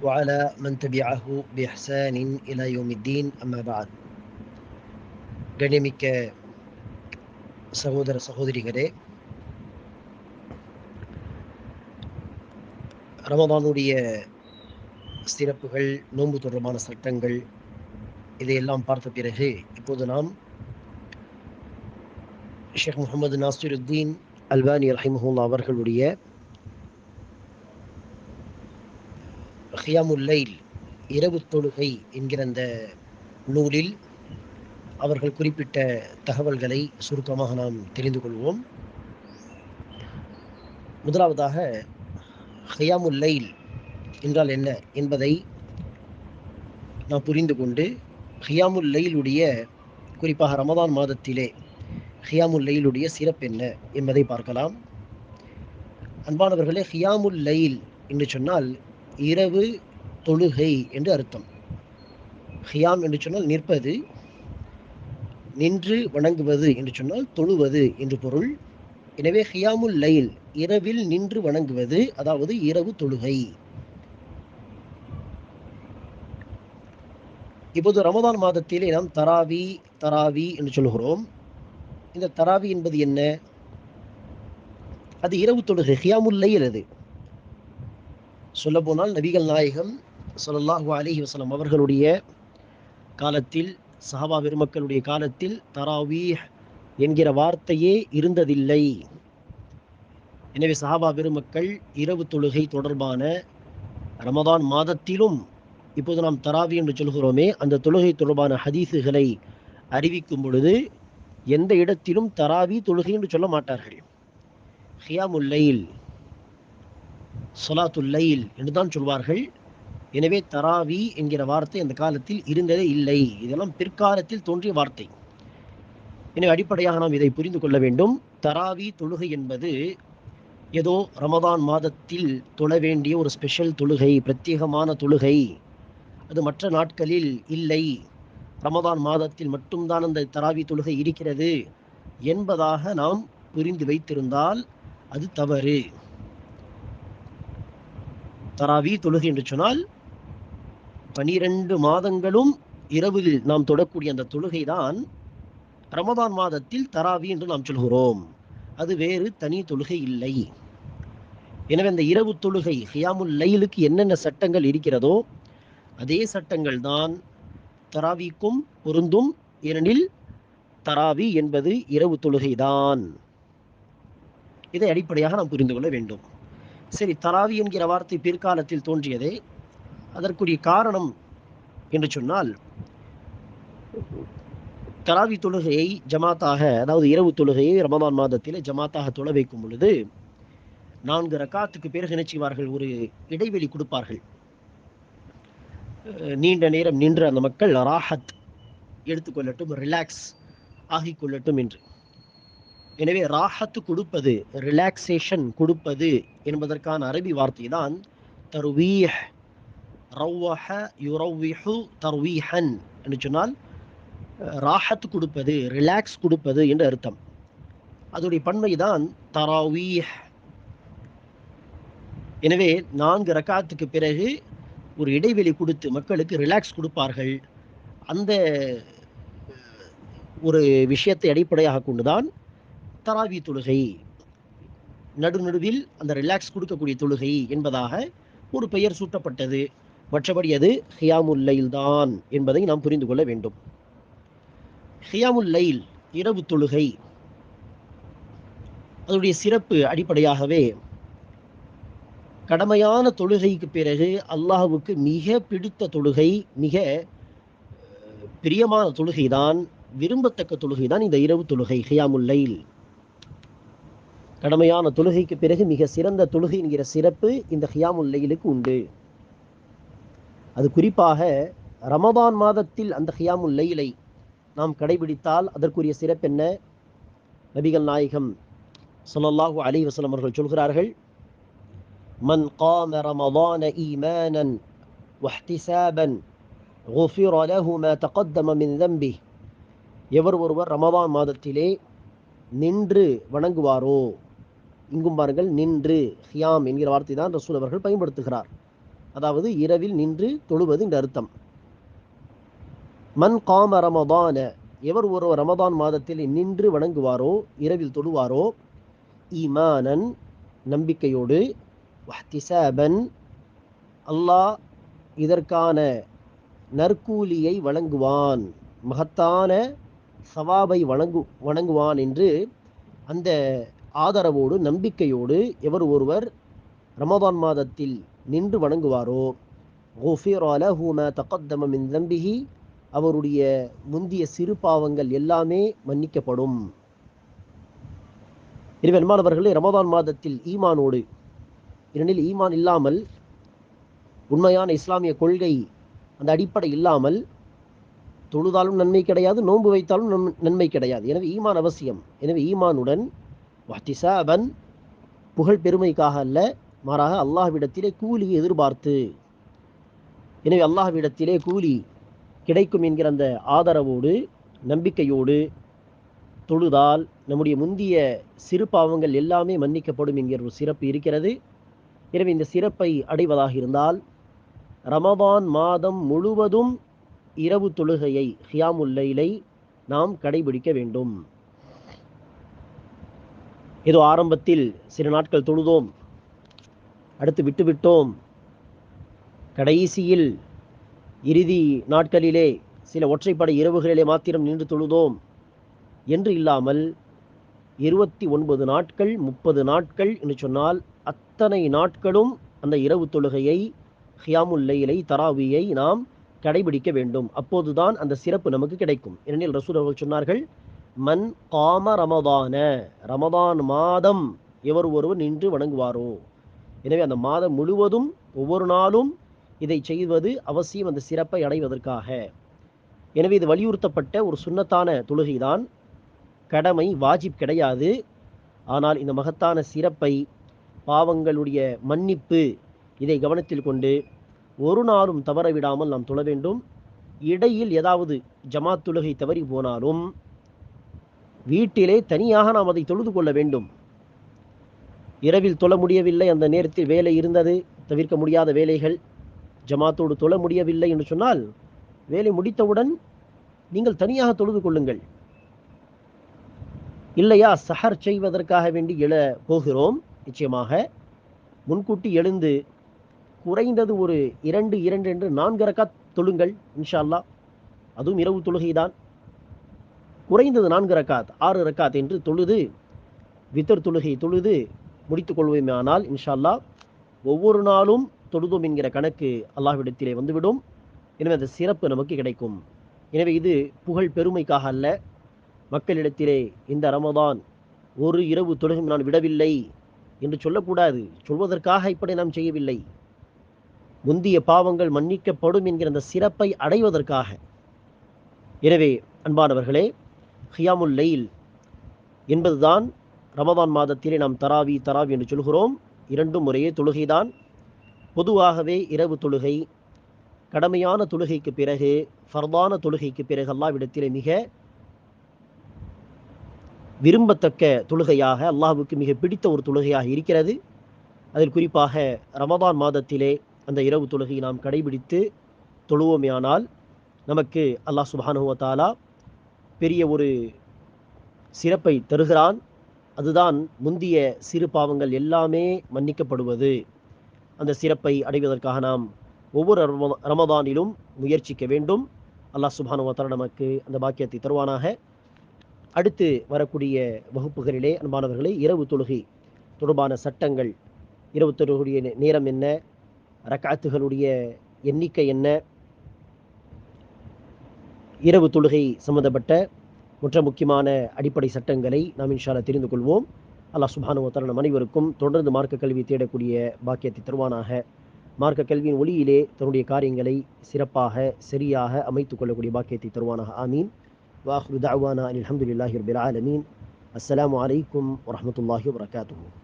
وعلى من تبعه بإحسان إلى يوم الدين أما بعد கண்ணியமிக்க சகோதர சகோதரிகளே ரமதானுடைய சிறப்புகள் நோன்பு தொடர்பான சட்டங்கள் இதையெல்லாம் பார்த்த பிறகு இப்போது நாம் ஷேக் முகமது நாசிருத்தீன் அல்பானி ரஹிமஹுல்லா அவர்களுடைய ஹியாமுல்லைல் இரவு தொழுகை என்கிற அந்த நூலில் அவர்கள் குறிப்பிட்ட தகவல்களை சுருக்கமாக நாம் தெரிந்து கொள்வோம். முதலாவதாக ஹியாமுல் லைல் என்றால் என்ன என்பதை நாம் புரிந்து கொண்டு ஹியாமுல்லைலுடைய குறிப்பாக ரமதான் மாதத்திலே ஹியாமுல்லைலுடைய சிறப்பு என்ன என்பதை பார்க்கலாம். அன்பானவர்களே ஹியாமுல் லைல் என்று சொன்னால் இரவு தொழுகை என்று அர்த்தம். ஹியாம் என்று சொன்னால் நிற்பது நின்று வணங்குவது என்று சொன்னால் தொழுவது என்று பொருள். எனவே ஹியாமுல் லைல் இரவில் நின்று வணங்குவது அதாவது இரவு தொழுகை. இப்போது ரமதான் மாதத்திலே நாம் தராவி தராவி என்று சொல்கிறோம் இந்த தராவி என்பது என்ன? அது இரவு தொழுகை ஹியாமுல் லைல் அது. சொல்ல போனால் நபிகள் நாயகம் சொல்லல்லாஹு அலைஹி வசலம் அவர்களுடைய காலத்தில் சஹாபா பெருமக்களுடைய காலத்தில் தராவீஹ் என்கிற வார்த்தையே இருந்ததில்லை. எனவே சஹாபா பெருமக்கள் இரவு தொழுகை தொடர்பான ரமதான் மாதத்திலும் இப்போது நாம் தராவி என்று சொல்கிறோமே அந்த தொழுகை தொடர்பான ஹதீஸுகளை அறிவிக்கும் பொழுது எந்த இடத்திலும் தராவி தொழுகை என்று சொல்ல மாட்டார்கள். ஹியாமுல்லையில் சொலாத்துல் லைல் என்று தான் சொல்வார்கள். எனவே தராவி என்கிற வார்த்தை அந்த காலத்தில் இருந்ததே இல்லை. இதெல்லாம் பிற்காலத்தில் தோன்றிய வார்த்தை. எனவே அடிப்படையாக நாம் இதை புரிந்து கொள்ள வேண்டும். தராவி தொழுகை என்பது ஏதோ ரமதான் மாதத்தில் தொழ வேண்டிய ஒரு ஸ்பெஷல் தொழுகை பிரத்யேகமான தொழுகை. அது மற்ற நாட்களில் இல்லை. ரமதான் மாதத்தில் மட்டும்தான் அந்த தராவி தொழுகை இருக்கிறது என்பதாக நாம் புரிந்து வைத்திருந்தால் அது தவறு. தராவி தொழுகை என்று சொன்னால் பனிரெண்டு மாதங்களும் இரவில் நாம் தொடக்கூடிய அந்த தொழுகை தான் ரமதான் மாதத்தில் தராவி என்று நாம் சொல்கிறோம். அது வேறு தனி தொழுகை இல்லை. எனவே அந்த இரவு தொழுகை ஹியாமுல் லைலுக்கு என்னென்ன சட்டங்கள் இருக்கிறதோ அதே சட்டங்கள் தான் தராவிக்கும் பொருந்தும் ஏனெனில் தராவி என்பது இரவு தொழுகைதான். இதை அடிப்படையாக நாம் புரிந்து கொள்ள வேண்டும். சரி தராவி என்கிற வார்த்தை பிற்காலத்தில் தோன்றியதே. அதற்குரிய காரணம் என்று சொன்னால் தராவி தொழுகையை ஜமாத்தாக அதாவது இரவு தொழுகையை ரமதான் மாதத்திலே ஜமாத்தாக தொழ வைக்கும் பொழுது நான்கு ரக்காத்துக்கு பிறகு நினைச்சுவார்கள் ஒரு இடைவெளி கொடுப்பார்கள். நீண்ட நேரம் நின்று அந்த மக்கள் ராஹத் எடுத்துக்கொள்ளட்டும் ரிலாக்ஸ் ஆகிக்கொள்ளட்டும் என்று. எனவே ராஹத்து கொடுப்பது ரிலாக்ஸேஷன் கொடுப்பது என்பதற்கான அரபி வார்த்தை தான் தருவீஹ். ரவ்வஹ யுரவ்விஹு தர்வீஹன் என்று சொன்னால் ராகத்து கொடுப்பது ரிலாக்ஸ் கொடுப்பது என்று அர்த்தம். அதோடைய பன்மை தான் தராவீஹ். எனவே நான்கு ரக்காத்துக்கு பிறகு ஒரு இடைவெளி கொடுத்து மக்களுக்கு ரிலாக்ஸ் கொடுப்பார்கள். அந்த ஒரு விஷயத்தை அடிப்படையாக கொண்டுதான் தராவி தொழுகை. நடுநடுவில் அந்த ரிலாக்ஸ் கொடுக்கக்கூடிய தொழுகை என்பதாக ஒரு பெயர் சூட்டப்பட்டது. மற்றபடி அது ஹியாமுல் லைல் தான் என்பதை நாம் புரிந்து கொள்ள வேண்டும். ஹியாமுல் லைல் இரவு தொழுகை. அதனுடைய சிறப்பு அடிப்படையாகவே கடமையான தொழுகைக்கு பிறகு அல்லாஹுவுக்கு மிக பிடித்த தொழுகை மிக பிரியமான தொழுகைதான் விரும்பத்தக்க தொழுகைதான் இந்த இரவு தொழுகை ஹியாமுல் லைல். கடமையான தொழுகைக்கு பிறகு மிக சிறந்த தொழுகை என்கிற சிறப்பு இந்த ஹியாமுல் லைலுக்கு உண்டு அது குறிப்பாக ரமதான் மாதத்தில் அந்த ஹியாமுல் லைலை நாம் கடைபிடித்தால் அதற்குரிய சிறப்பு என்ன நபிகள் நாயகம் ஸல்லல்லாஹு அலைஹி வஸல்லம் அவர்கள் சொல்கிறார்கள் மன் قام رمضان ايمانا واحتسابا غفر له ما تقدم من ذنبه எவர் ஒருவர் ரமதான் மாதத்திலே நின்று வணங்குவாரோ இங்கும் பாருங்கள் நின்று ஹியாம் என்கிற வார்த்தை தான் ரசூல் அவர்கள் பயன்படுத்துகிறார். அதாவது இரவில் நின்று தொழுவது இந்த அர்த்தம். மன் காம ரமதான எவர் ஒருவர் ரமதான் மாதத்தில் நின்று வணங்குவாரோ இரவில் தொழுவாரோ ஈமானன் நம்பிக்கையோடு வஹ்திசாபன் அல்லாஹ் இதற்கான நற்கூலியை வழங்குவான் மகத்தான சவாபை வணங்கு வணங்குவான் என்று அந்த ஆதரவோடு நம்பிக்கையோடு எவர் ஒருவர் ரமதான் மாதத்தில் நின்று வணங்குவாரோ? கோஃபிரால ஹூம தக்கத்தம மின் தம்பிகி அவருடைய முந்திய சிறு பாவங்கள் எல்லாமே மன்னிக்கப்படும். இருவென்மானவர்களே ரமதான் மாதத்தில் ஈமானோடு இரண்டில் ஈமான் இல்லாமல் உண்மையான இஸ்லாமிய கொள்கை அந்த அடிப்படை இல்லாமல் தொழுதாலும் நன்மை கிடையாது நோன்பு வைத்தாலும் நன்மை கிடையாது. எனவே ஈமான் அவசியம். எனவே ஈமானுடன் வஹ்திசாபன் புகழ் பெருமைக்காக அல்ல மாறாக அல்லாஹ்விடத்திலே கூலியை எதிர்பார்த்து. எனவே அல்லாஹ்விடத்திலே கூலி கிடைக்கும் என்கிற அந்த ஆதரவோடு நம்பிக்கையோடு தொழுதால் நம்முடைய முந்திய சிறு பாவங்கள் எல்லாமே மன்னிக்கப்படும் என்கிற ஒரு சிறப்பு இருக்கிறது. எனவே இந்த சிறப்பை அடைவதாக இருந்தால் ரமபான் மாதம் முழுவதும் இரவு தொழுகையை ஹியாமுல்லைலை நாம் கடைபிடிக்க வேண்டும். ஏதோ ஆரம்பத்தில் சில நாட்கள் தொழுதோம் அடுத்து விட்டுவிட்டோம். கடைசியில் இறுதி நாட்களிலே சில ஒற்றைப்படை இரவுகளிலே மாத்திரம் நின்று தொழுதோம் என்று இல்லாமல் இருபத்தி ஒன்பது நாட்கள் முப்பது நாட்கள் என்று சொன்னால் அத்தனை நாட்களும் அந்த இரவு தொழுகையை ஹியாமுல் தராவியை நாம் கடைபிடிக்க வேண்டும். அப்போதுதான் அந்த சிறப்பு நமக்கு கிடைக்கும். ஏனெனில் ரசூல் அவர்கள் சொன்னார்கள் மன் காம ரமதான. ரமதான் மாதம் எவர் ஒருவர் நின்று வணங்குவாரோ? எனவே அந்த மாதம் முழுவதும் ஒவ்வொரு நாளும் இதை செய்வது அவசியம் அந்த சிறப்பை அடைவதற்காக. எனவே இது வலியுறுத்தப்பட்ட ஒரு சுன்னத்தான தொழுகைதான். கடமை வாஜிப் கிடையாது. ஆனால் இந்த மகத்தான சிறப்பை பாவங்களுடைய மன்னிப்பு இதை கவனத்தில் கொண்டு ஒரு நாளும் தவற விடாமல் நாம் தொழ வேண்டும். இடையில் ஏதாவது ஜமாத் தொழுகை தவறி போனாலும் வீட்டிலே தனியாக நாம் அதை தொழுது கொள்ள வேண்டும். இரவில் தொழ முடியவில்லை அந்த நேரத்தில் வேலை இருந்தது தவிர்க்க முடியாத வேலைகள் ஜமாத்தோடு தொழ முடியவில்லை என்று சொன்னால் வேலை முடித்தவுடன் நீங்கள் தனியாக தொழுது கொள்ளுங்கள். இல்லையா சஹர் செய்வதற்காக வேண்டி எழ போகிறோம் நிச்சயமாக. முன்கூட்டி எழுந்து குறைந்தது ஒரு இரண்டு இரண்டு என்று நான்கு ரக்கா தொழுங்கள் இன்ஷா அல்லாஹ். அதுவும் இரவு தொழுகைதான். குறைந்தது நான்கு ரக்காத் ஆறு ரக்காத் என்று தொழுது வித்தர் தொழுகை தொழுது முடித்து கொள்வோமேயானால் இன்ஷா அல்லாஹ் ஒவ்வொரு நாளும் தொழுதோம் என்கிற கணக்கு அல்லாஹ்விடத்திலே வந்துவிடும். எனவே அந்த சிறப்பு நமக்கு கிடைக்கும். எனவே இது புகழ் பெருமைக்காக அல்ல. மக்களிடத்திலே இந்த ரமதான் ஒரு இரவு தொழுகும் நான் விடவில்லை என்று சொல்லக்கூடாது. சொல்வதற்காக இப்படி நாம் செய்யவில்லை. முந்திய பாவங்கள் மன்னிக்கப்படும் என்கிற அந்த சிறப்பை அடைவதற்காக. எனவே அன்பானவர்களே ஹியாமுல் லைல் என்பதுதான் ரமதான் மாதத்திலே நாம் தராவி தராவி என்று சொல்கிறோம். இரண்டும் முறையே தொழுகைதான். பொதுவாகவே இரவு தொழுகை கடமையான தொழுகைக்கு பிறகு ஃபர்தான தொழுகைக்கு பிறகு அல்லாவிடத்திலே மிக விரும்பத்தக்க தொழுகையாக அல்லாஹுக்கு மிக பிடித்த ஒரு தொழுகையாக இருக்கிறது. அதில் குறிப்பாக ரமதான் மாதத்திலே அந்த இரவு தொழுகையை நாம் கடைபிடித்து தொழுவோமேயானால் நமக்கு அல்லாஹ் சுப்ஹானஹு தாலா பெரிய ஒரு சிறப்பை தருகிறான். அதுதான் முந்திய சிறு பாவங்கள் எல்லாமே மன்னிக்கப்படுவது. அந்த சிறப்பை அடைவதற்காக நாம் ஒவ்வொரு ரம- ரமதானிலும் முயற்சிக்க வேண்டும். அல்லாஹ் சுபானுவத்தர நமக்கு அந்த பாக்கியத்தை தருவானாக. அடுத்து வரக்கூடிய வகுப்புகளிலே அன்பானவர்களே இரவு தொழுகை தொடர்பான சட்டங்கள். இரவு தொழுகையுடைய நே- நேரம் என்ன? ரக்காத்துகளுடைய எண்ணிக்கை என்ன? இரவு தொழுகை சம்பந்தப்பட்ட மற்ற முக்கியமான அடிப்படை சட்டங்களை நாம் இன்ஷால்லா தெரிந்து கொள்வோம். அல்லாஹ் சுப்ஹானஹு வ நம் அனைவருக்கும் தொடர்ந்து மார்க்க கல்வி தேடக்கூடிய பாக்கியத்தை தருவானாக. மார்க்க கல்வியின் ஒளியிலே தன்னுடைய காரியங்களை சிறப்பாக சரியாக அமைத்துக் கொள்ளக்கூடிய பாக்கியத்தை தருவானாக. ஆமீன். வாஹ்ரு தாவானா அனில் ஹம்துலில்லாஹி ரபில் ஆலமீன். அஸ்லாம் அலைக்கும் வரமத்துல்லாஹி வபரகாத்துஹு